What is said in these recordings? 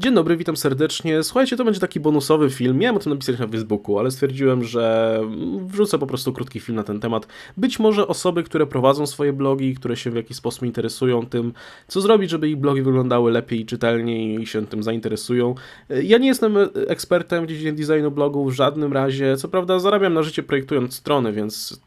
Dzień dobry, witam serdecznie. Słuchajcie, to będzie taki bonusowy film. Miałem o tym napisać na Facebooku, ale stwierdziłem, że wrzucę po prostu krótki film na ten temat. Być może osoby, które prowadzą swoje blogi, które się w jakiś sposób interesują tym, co zrobić, żeby ich blogi wyglądały lepiej i czytelniej i się tym zainteresują. Ja nie jestem ekspertem w dziedzinie designu blogów w żadnym razie. Co prawda zarabiam na życie projektując strony, więc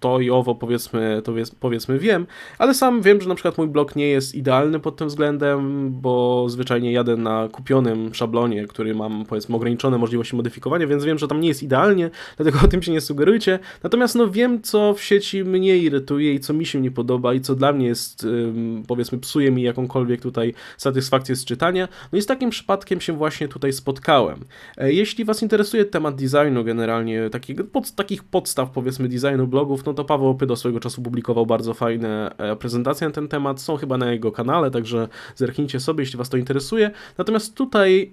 to i owo powiedzmy, to powiedzmy wiem, ale sam wiem, że na przykład mój blog nie jest idealny pod tym względem, bo zwyczajnie jadę na kupionym szablonie, który mam powiedzmy ograniczone możliwości modyfikowania, więc wiem, że tam nie jest idealnie, dlatego o tym się nie sugerujcie. Natomiast no wiem, co w sieci mnie irytuje i co mi się nie podoba i co dla mnie jest powiedzmy psuje mi jakąkolwiek tutaj satysfakcję z czytania. No i z takim przypadkiem się właśnie tutaj spotkałem. E, jeśli was interesuje temat designu generalnie, takich, pod, takich podstaw powiedzmy designu blogów, no to Paweł Opydo swojego czasu publikował bardzo fajne e, prezentacje na ten temat, są chyba na jego kanale, także zerknijcie sobie, jeśli Was to interesuje. Natomiast tutaj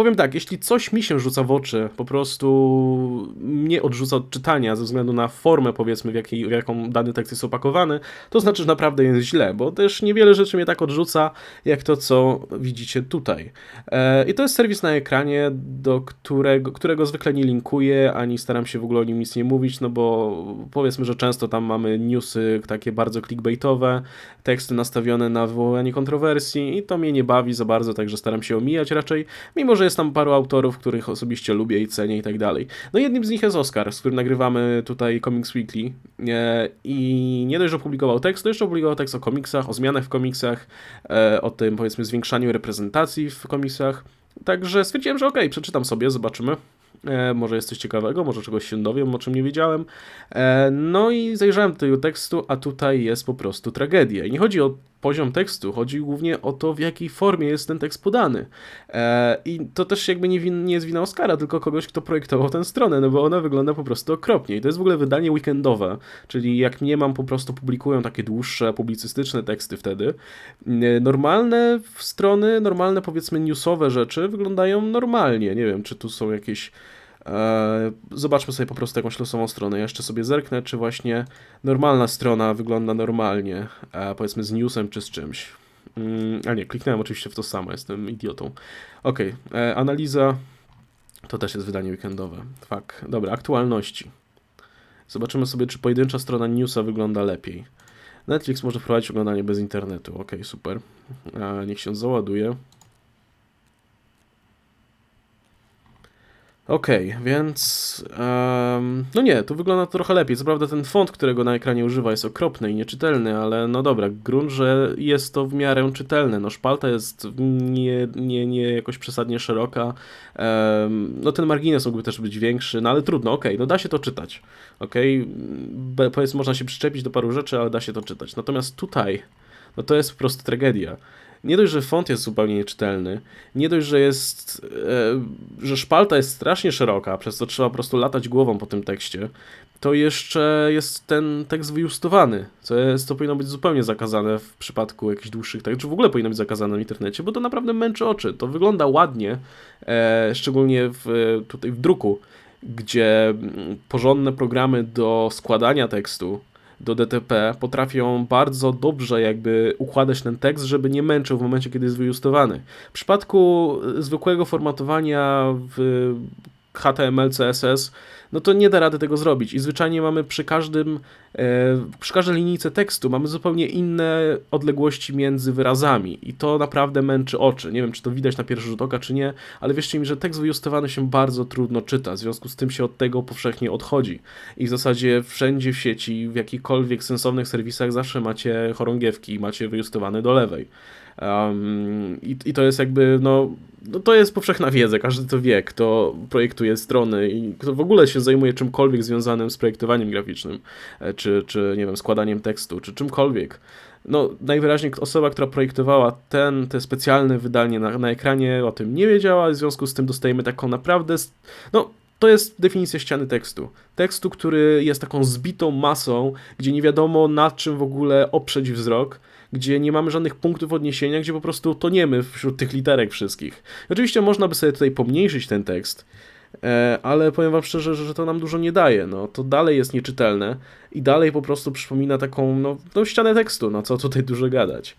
powiem tak, jeśli coś mi się rzuca w oczy, po prostu mnie odrzuca od czytania ze względu na formę, powiedzmy, w, jakiej, w jaką dany tekst jest opakowany, to znaczy, że naprawdę jest źle, bo też niewiele rzeczy mnie tak odrzuca, jak to, co widzicie tutaj. E, I to jest serwis na ekranie, do którego, którego zwykle nie linkuję, ani staram się w ogóle o nim nic nie mówić, no bo powiedzmy, że często tam mamy newsy takie bardzo clickbaitowe, teksty nastawione na wywołanie kontrowersji i to mnie nie bawi za bardzo, także staram się omijać raczej, mimo że jest tam paru autorów, których osobiście lubię i cenię i tak dalej. No jednym z nich jest Oscar, z którym nagrywamy tutaj Comics Weekly e, i nie dość, że opublikował tekst, to jeszcze opublikował tekst o komiksach, o zmianach w komiksach, e, o tym powiedzmy zwiększaniu reprezentacji w komiksach. Także stwierdziłem, że okej, okay, przeczytam sobie, zobaczymy. E, może jest coś ciekawego, może czegoś się dowiem, o czym nie wiedziałem. No i zajrzałem do tego tekstu, a tutaj jest po prostu tragedia. I nie chodzi o poziom tekstu, chodzi głównie o to, w jakiej formie jest ten tekst podany. E, I to też jakby nie, win, nie jest wina Oscara, tylko kogoś, kto projektował tę stronę, no bo ona wygląda po prostu okropnie. I to jest w ogóle wydanie weekendowe, czyli jak nie mam, po prostu publikują takie dłuższe, publicystyczne teksty wtedy. E, normalne strony, normalne powiedzmy newsowe rzeczy wyglądają normalnie. Nie wiem, czy tu są jakieś zobaczmy sobie po prostu jakąś losową stronę. Ja jeszcze sobie zerknę, czy właśnie normalna strona wygląda normalnie, e, powiedzmy z newsem czy z czymś. Mm, a nie, kliknąłem oczywiście w to samo, jestem idiotą. Ok, e, analiza to też jest wydanie weekendowe. Tak, dobra, aktualności. Zobaczymy sobie, czy pojedyncza strona newsa wygląda lepiej. Netflix może wprowadzić oglądanie bez internetu. Ok, super. Niech się załaduje. Okej, okay, więc um, no nie, tu wygląda to trochę lepiej. Co prawda ten font, którego na ekranie używa jest okropny i nieczytelny, ale no dobra, grunt, że jest to w miarę czytelne. No szpalta jest nie, nie, nie jakoś przesadnie szeroka. Um, no ten margines mógłby też być większy, no ale trudno, okej, okay, no da się to czytać. Okej, okay? powiedzmy można się przyczepić do paru rzeczy, ale da się to czytać. Natomiast tutaj, no to jest po prostu tragedia nie dość, że font jest zupełnie nieczytelny, nie dość, że jest, e, że szpalta jest strasznie szeroka, przez co trzeba po prostu latać głową po tym tekście, to jeszcze jest ten tekst wyjustowany, co, jest, co powinno być zupełnie zakazane w przypadku jakichś dłuższych tekstów, czy w ogóle powinno być zakazane w internecie, bo to naprawdę męczy oczy. To wygląda ładnie, e, szczególnie w, tutaj w druku, gdzie mm, porządne programy do składania tekstu do DTP potrafią bardzo dobrze jakby układać ten tekst, żeby nie męczył w momencie, kiedy jest wyjustowany. W przypadku zwykłego formatowania w HTML, CSS, no to nie da rady tego zrobić. I zwyczajnie mamy przy każdym, e, przy każdej linijce tekstu mamy zupełnie inne odległości między wyrazami i to naprawdę męczy oczy. Nie wiem, czy to widać na pierwszy rzut oka, czy nie, ale wierzcie mi, że tekst wyjustowany się bardzo trudno czyta, w związku z tym się od tego powszechnie odchodzi. I w zasadzie wszędzie w sieci, w jakichkolwiek sensownych serwisach zawsze macie chorągiewki, macie wyjustowane do lewej. Um, i, I to jest jakby, no, no, to jest powszechna wiedza, każdy to wie, kto projektuje strony i kto w ogóle się zajmuje czymkolwiek związanym z projektowaniem graficznym, e, czy, czy nie wiem, składaniem tekstu, czy czymkolwiek. No, najwyraźniej osoba, która projektowała ten, te specjalne wydanie na, na ekranie, o tym nie wiedziała, w związku z tym dostajemy taką naprawdę, no, to jest definicja ściany tekstu. Tekstu, który jest taką zbitą masą, gdzie nie wiadomo na czym w ogóle oprzeć wzrok, gdzie nie mamy żadnych punktów odniesienia, gdzie po prostu toniemy wśród tych literek wszystkich. Oczywiście można by sobie tutaj pomniejszyć ten tekst, ale powiem wam szczerze, że to nam dużo nie daje. No, to dalej jest nieczytelne i dalej po prostu przypomina taką no, no ścianę tekstu, no co tutaj dużo gadać.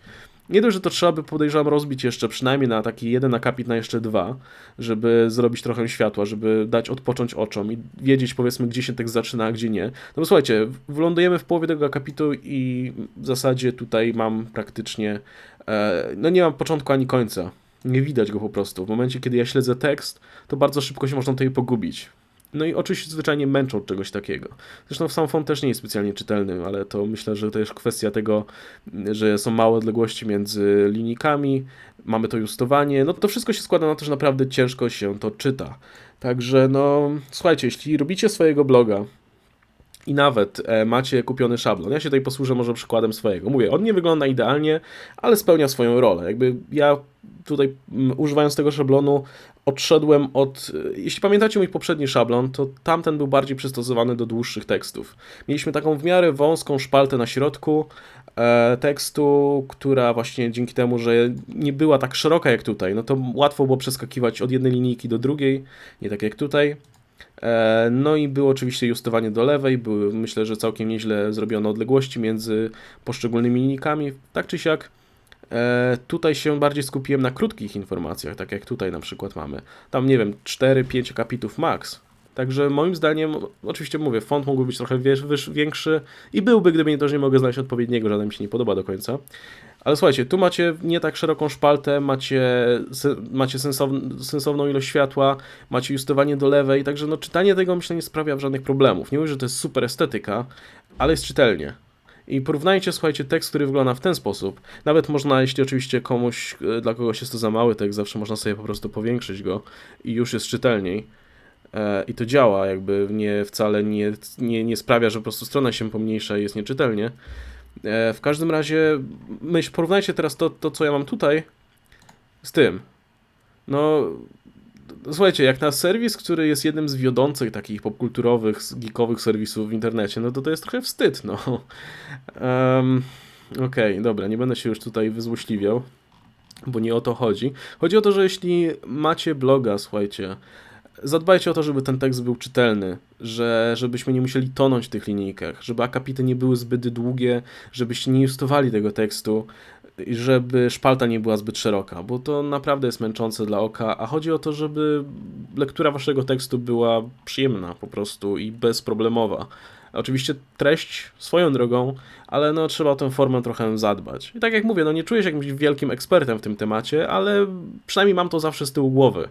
Nie dość, że to trzeba by podejrzewam rozbić jeszcze przynajmniej na taki jeden akapit na jeszcze dwa, żeby zrobić trochę światła, żeby dać odpocząć oczom i wiedzieć powiedzmy gdzie się tekst zaczyna, a gdzie nie. No bo słuchajcie, wlądujemy w połowie tego akapitu i w zasadzie tutaj mam praktycznie, e, no nie mam początku ani końca. Nie widać go po prostu. W momencie, kiedy ja śledzę tekst, to bardzo szybko się można tutaj pogubić. No i oczywiście zwyczajnie męczą od czegoś takiego. Zresztą sam font też nie jest specjalnie czytelny, ale to myślę, że to jest kwestia tego, że są małe odległości między linijkami, mamy to justowanie. No to wszystko się składa na to, że naprawdę ciężko się to czyta. Także no, słuchajcie, jeśli robicie swojego bloga, i nawet e, macie kupiony szablon. Ja się tutaj posłużę może przykładem swojego. Mówię, on nie wygląda idealnie, ale spełnia swoją rolę. Jakby ja tutaj mm, używając tego szablonu odszedłem od. e, Jeśli pamiętacie mój poprzedni szablon, to tamten był bardziej przystosowany do dłuższych tekstów. Mieliśmy taką w miarę wąską szpaltę na środku e, tekstu, która właśnie dzięki temu, że nie była tak szeroka jak tutaj, no to łatwo było przeskakiwać od jednej linijki do drugiej, nie tak jak tutaj. E, No i było oczywiście justowanie do lewej, były myślę, że całkiem nieźle zrobione odległości między poszczególnymi linijkami. Tak czy siak, tutaj się bardziej skupiłem na krótkich informacjach, tak jak tutaj na przykład mamy. Tam nie wiem, 4-5 akapitów max. Także moim zdaniem, oczywiście mówię, font mógłby być trochę większy i byłby, gdyby nie to, że nie mogę znaleźć odpowiedniego, żaden mi się nie podoba do końca. Ale słuchajcie, tu macie nie tak szeroką szpaltę, macie, macie sensown, sensowną ilość światła, macie justowanie do lewej, także no czytanie tego myślę nie sprawia żadnych problemów. Nie mówię, że to jest super estetyka, ale jest czytelnie. I porównajcie, słuchajcie, tekst, który wygląda w ten sposób. Nawet można, jeśli oczywiście komuś, e, dla kogoś jest to za mały tekst, zawsze można sobie po prostu powiększyć go i już jest czytelniej. E, I to działa, jakby nie wcale nie, nie, nie sprawia, że po prostu strona się pomniejsza i jest nieczytelnie. E, W każdym razie, myśl, porównajcie teraz to, to, co ja mam tutaj z tym. No, słuchajcie, jak na serwis, który jest jednym z wiodących takich popkulturowych, geekowych serwisów w internecie, no to to jest trochę wstyd, no. Um, Okej, dobra, nie będę się już tutaj wyzłośliwiał, bo nie o to chodzi. Chodzi o to, że jeśli macie bloga, słuchajcie, zadbajcie o to, żeby ten tekst był czytelny, że, żebyśmy nie musieli tonąć w tych linijkach, żeby akapity nie były zbyt długie, żebyście nie justowali tego tekstu żeby szpalta nie była zbyt szeroka, bo to naprawdę jest męczące dla oka, a chodzi o to, żeby lektura waszego tekstu była przyjemna po prostu i bezproblemowa. Oczywiście treść swoją drogą, ale no trzeba o tę formę trochę zadbać. I tak jak mówię, no nie czuję się jakimś wielkim ekspertem w tym temacie, ale przynajmniej mam to zawsze z tyłu głowy.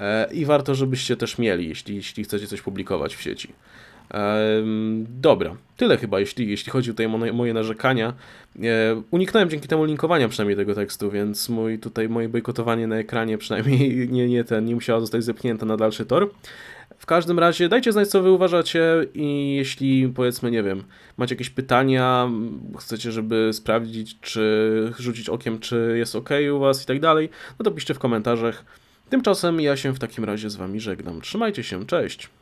E, I warto, żebyście też mieli, jeśli, jeśli chcecie coś publikować w sieci. Dobra, tyle chyba, jeśli, jeśli chodzi tutaj o moje, moje narzekania. E, Uniknąłem dzięki temu linkowania przynajmniej tego tekstu, więc mój tutaj moje bojkotowanie na ekranie przynajmniej nie, nie, ten, nie musiało zostać zepchnięte na dalszy tor. W każdym razie dajcie znać, co wy uważacie i jeśli powiedzmy, nie wiem, macie jakieś pytania, chcecie, żeby sprawdzić, czy rzucić okiem, czy jest ok u was i tak dalej, no to piszcie w komentarzach. Tymczasem ja się w takim razie z wami żegnam. Trzymajcie się, cześć!